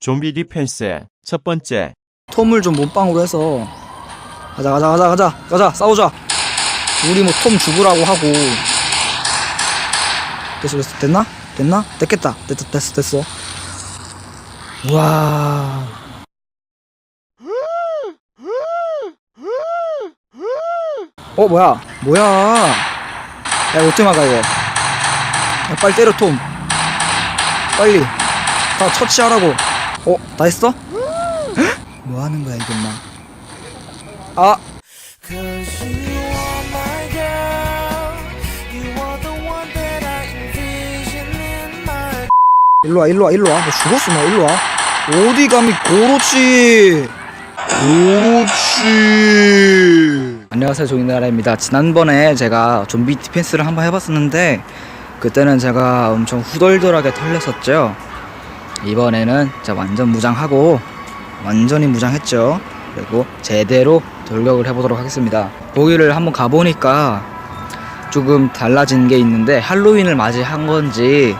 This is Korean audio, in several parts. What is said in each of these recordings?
좀비 디펜스의 첫 번째. 톰을 좀 몸빵으로 해서 가자 가자 가자 가자 가자 싸우자. 우리 뭐 톰 죽으라고 하고. 됐어 됐어. 됐나? 됐나? 됐겠다. 됐어 됐어 됐어. 우와. 어 뭐야? 뭐야? 야 어떻게 막아 이거? 야, 빨리 때려 톰. 빨리. 다 처치하라고 어? 다 했어? 뭐 하는 거야 이게 막 아! 일로와 일로와 일로와 너 죽었어 너 일로와 어디 감히 고로치 고로치 안녕하세요 조인나라입니다 지난번에 제가 좀비 디펜스를 한번 해봤었는데 그때는 제가 엄청 후덜덜하게 털렸었죠 이번에는 진짜 완전 무장하고 완전히 무장했죠. 그리고 제대로 돌격을 해보도록 하겠습니다. 거기를 한번 가보니까 조금 달라진 게 있는데 할로윈을 맞이한 건지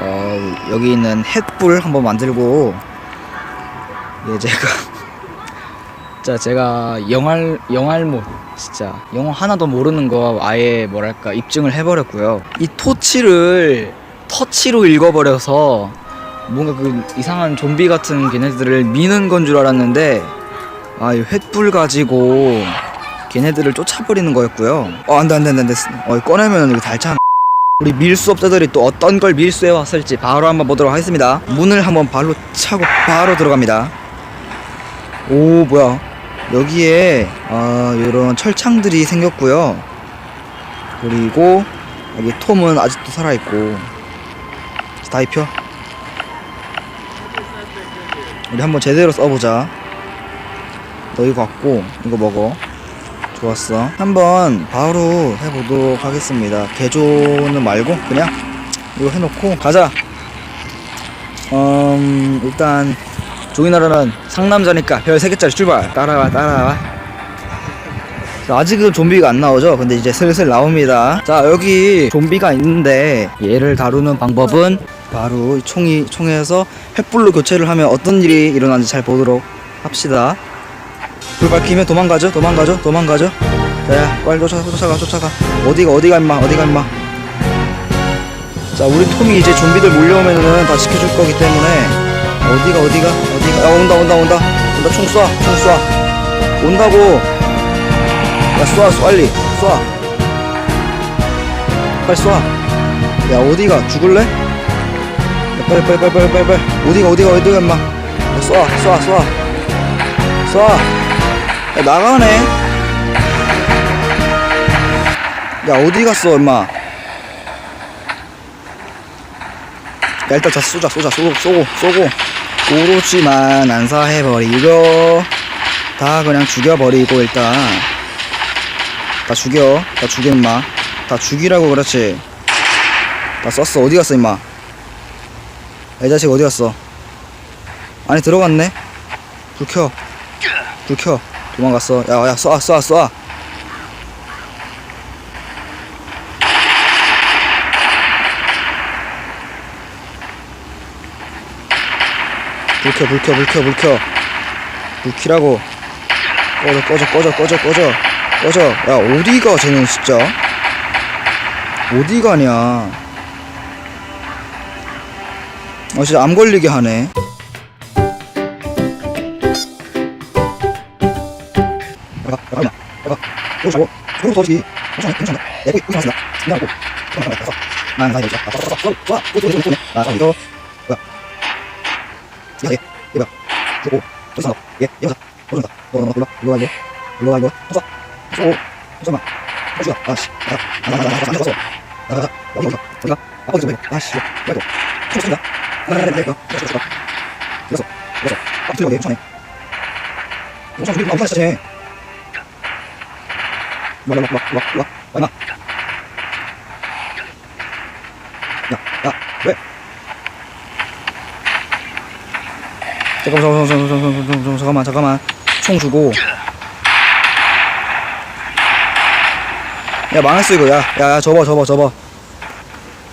어, 여기 있는 햇불 한번 만들고 예 제가 진짜 제가 영알 영알못 진짜 영어 하나도 모르는 거 아예 뭐랄까 입증을 해버렸고요. 이 토치를 터치로 읽어버려서 뭔가 그 이상한 좀비 같은 걔네들을 미는 건 줄 알았는데 아 이 횃불 가지고 걔네들을 쫓아버리는 거였고요 어 안돼 안돼 안돼 어 꺼내면 이거 달창 우리 밀수업자들이 또 어떤 걸 밀수해 왔을지 바로 한번 보도록 하겠습니다. 문을 한번 발로 차고 바로 들어갑니다. 오 뭐야 여기에 아 이런 철창들이 생겼고요. 그리고 여기 톰은 아직도 살아 있고 다 입혀. 우리 한번 제대로 써보자. 너 이거 갖고 이거 먹어. 좋았어. 한번 바로 해보도록 하겠습니다. 개조는 말고 그냥 이거 해놓고 가자. 음 일단 조이나라는 상남자니까 별 3개짜리 출발. 따라와 따라와. 자, 아직은 좀비가 안 나오죠? 근데 이제 슬슬 나옵니다. 자 여기 좀비가 있는데 얘를 다루는 방법은 바로 이 총이 총에서 횃불로 교체를 하면 어떤 일이 일어나는지 잘 보도록 합시다. 불 밝히면 도망가죠? 도망가죠? 도망가죠? 자 빨리 쫓아가 쫓아가 쫓아가. 어디가 어디가 임마 어디가 임마? 자 우리 톰이 이제 좀비들 몰려오면은 다 지켜줄 거기 때문에 어디가 어디가? 어디가? 야 온다 온다 온다. 온다 총 쏴 총 쏴. 온다고. 야 쏴 쏴 빨리. 쏴. 빨리 쏴 야 어디가? 죽을래? 야, 빨리 빨리 빨리 빨리 빨리 빨리 어디가 어디가 어디가 임마 야, 쏴쏴 쏴쏴 야, 나가네. 야, 어디 갔어, 임마. 야, 일단 자, 쏘자, 쏘자, 쏘고, 쏘고, 쏘고. 오로지만 안사해버리고, 다 그냥 죽여버리고, 일단. 다 죽여. 다 죽여, 임마. 다 죽이라고, 그렇지. 다 썼어. 어디 갔어, 임마. 야, 이 자식 어디 갔어? 안에 들어갔네? 불 켜. 불 켜. 도망갔어. 야, 야, 쏴, 쏴, 쏴. 불 켜, 불 켜, 불 켜, 불 켜. 불 켜라고. 꺼져, 꺼져, 꺼져, 꺼져, 꺼져. 꺼져. 야, 어디가, 쟤는 진짜. 어디 가냐. 아, 진짜 암 걸리게 하네. 가가 가가 가가 이거 저거 저거 더지 괜찮아 괜찮아 내고 있고 있습니다 그냥 하고 난 사이 되자 좋아 좋아 좋아 좋아 좋아 아 사이 이거 뭐야 야 얘, 얘 뭐야 저거 저기 산다 얘 얘가 어른다 너너 일로 일로 와 이거 일로 와 이거 쏘 쏘, 잠깐만 쏘자 아씨 나나나나나 나가 나가 나가 어디 어디 어디가 아빠 좀 해. 아씨 아이고 총 쏜다 나나나나 내 이거 이거 이거 아 들려 얘 괜찮아 엄청 죽이고 엄청 했어 와, 와, 와, 와, 와, 와, 와. 야, 야, 왜? 잠깐만, 잠깐만, 잠깐만, 잠깐만, 잠깐만. 총 주고. 야, 망했어, 이거. 야, 야, 야, 접어, 접어, 접어.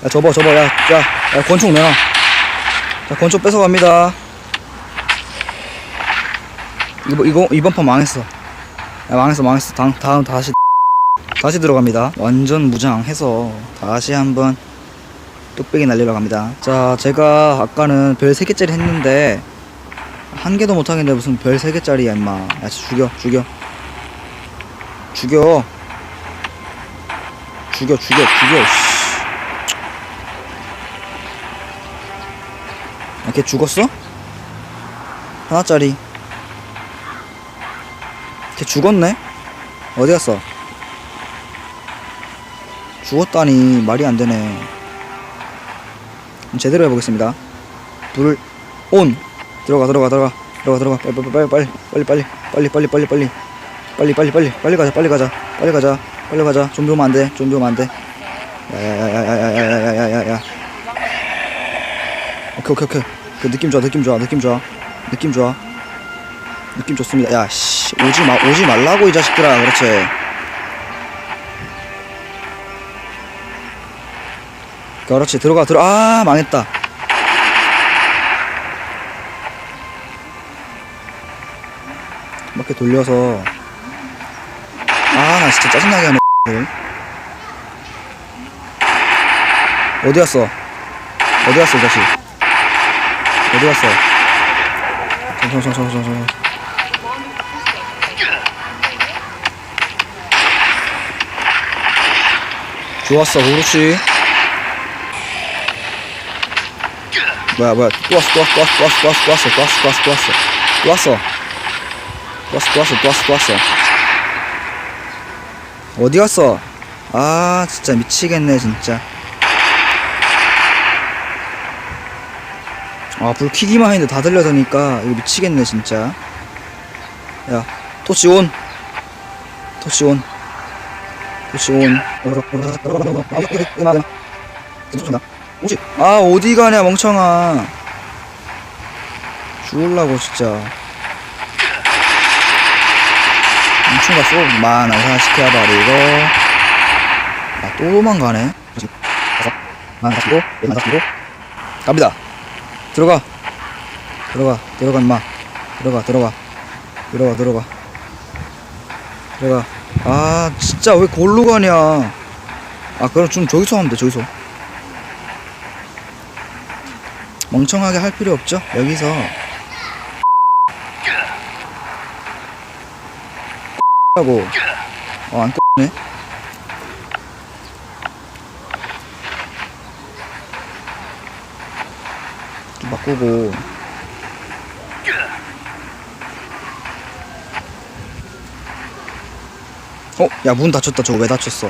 야, 접어, 접어. 야, 야, 야, 권총 내놔. 자, 권총 뺏어갑니다. 이거 이거 이번 판 망했어. 야, 망했어 망했어. 다음 다음 다시 다시 들어갑니다. 완전 무장해서 다시 한번 뚝배기 날리러 갑니다. 자, 제가 아까는 별 3개짜리 했는데 한 개도 못 하겠는데 무슨 별 3개짜리야, 임마. 야, 죽여, 죽여. 죽여. 죽여, 죽여, 죽여. 씨. 야, 걔 죽었어? 하나짜리. 걔 죽었네? 어디 갔어? 죽었다니 말이 안 되네. 제대로 해보겠습니다. 불을 온 들어가 들어가 들어가 들어가 들어가 빨리 빨리 빨리 빨리 빨리 빨리 빨리 빨리 빨리 빨리 빨리 빨리 빨리 가자 빨리 가자 빨리 가자 빨리 가자 좀비 오면 안돼 좀비 오면 안돼 야야야야야야야야야야야 오케이 오케이 오케이 그 느낌 좋아 느낌 좋아 느낌 좋아. 느낌 좋아. 느낌 좋습니다. 야씨 오지 마 오지 말라고 이 자식들아. 그렇지. 그렇지 들어가 들어. 아 망했다. 이렇게 돌려서. 아 나 진짜 짜증나게 하네 들. 어디 갔어? 어디 갔어 이 자식 어디 갔어 정정정정정정 좋았어 그렇지 뭐야 뭐야 또 왔어 또 왔어 또 왔어 또 왔어 또 왔어 또 왔어 또 왔어 또 왔어 또 왔어 또 왔어 또 왔어 또 왔어 또 왔어 어디 갔어 아 진짜 미치겠네 진짜 아 불 켜기만 했는데 다 들려드니까 이거 미치겠네 진짜. 야 토치 온. 토치 온. 토치 온. 아 어디 가냐 멍청아. 죽을라고 진짜. 멍충 갔어 만. 안산 시켜버리고. 아 또 도망가네. 그치? 가서 만 가시고 만 가시고 갑니다 들어가. 들어가. 들어가 임마. 들어가 들어가. 들어가 들어가. 들어가. 아 진짜 왜 골로 가냐. 아 그럼 좀 저기서 하면 돼 저기서. 멍청하게 할 필요 없죠? 여기서. 하고. 어안 꺼네 바꾸고. 어? 야 문 닫혔다 저거. 왜 닫혔어?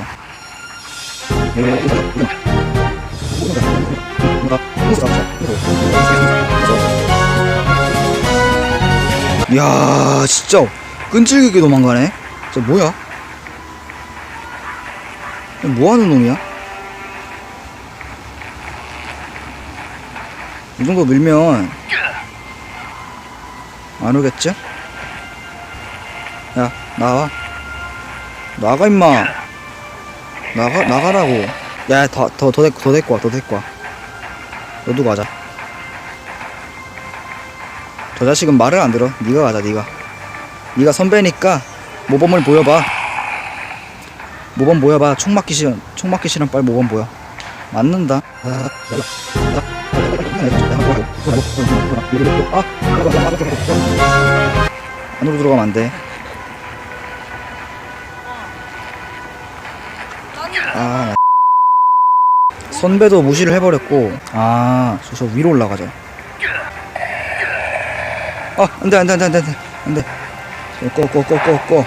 야 진짜 끈질기게 도망가네? 저 뭐야? 뭐하는 놈이야 이 정도 밀면 안 오겠지? 야 나와. 나가 임마. 나가 나가라고. 야더더더 데리고 와더 데리고 와. 너도 가자. 저 자식은 말을 안 들어. 네가 가자 네가. 네가 선배니까 모범을 보여봐. 모범 보여봐. 총 맞기 싫은 총 맞기 싫은 빨리 모범 보여. 맞는다 안으로 들어가면 안 돼 아 선배도 무시를 해버렸고 아, 저, 저 위로 올라가자. 아, 안 돼, 안 돼, 안 돼, 안 돼, 안 돼. 꺼, 꺼, 꺼, 꺼, 꺼.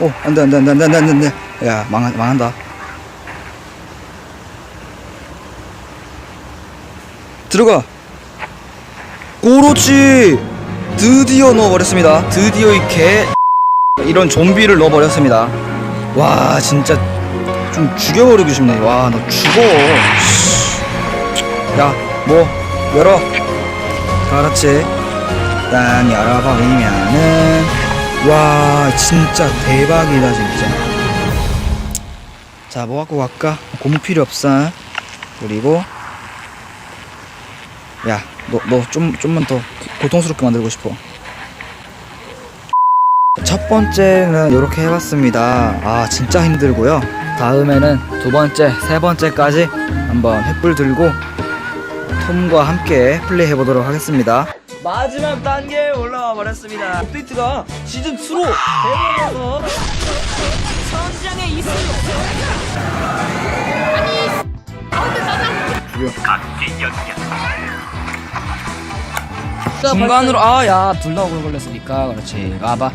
오, 안 돼, 안 돼, 안 돼, 안 돼, 안 돼, 안 돼. 야, 망, 망한다. 들어가. 그렇지. 드디어 넣어버렸습니다. 드디어 이 개. 이런 좀비를 넣어버렸습니다. 와 진짜 좀 죽여버리고 싶네. 와 너 죽어. 야뭐 열어. 그렇지. 딱 열어버리면은 와 진짜 대박이다 진짜. 자 뭐 갖고 갈까? 고무 필요 없어. 그리고 야, 너 너 좀 좀만 더 고통스럽게 만들고 싶어. 첫 번째는 이렇게 해봤습니다. 아 진짜 힘들고요. 다음에는 두 번째, 세 번째까지 한번 횃불 들고 톰과 함께 플레이 해보도록 하겠습니다. 마지막 단계에 올라와 버렸습니다. 업데이트가 시즌 2로 대박에서 중간으로 아야 둘 다 오글 걸렸으니까. 그렇지. 와봐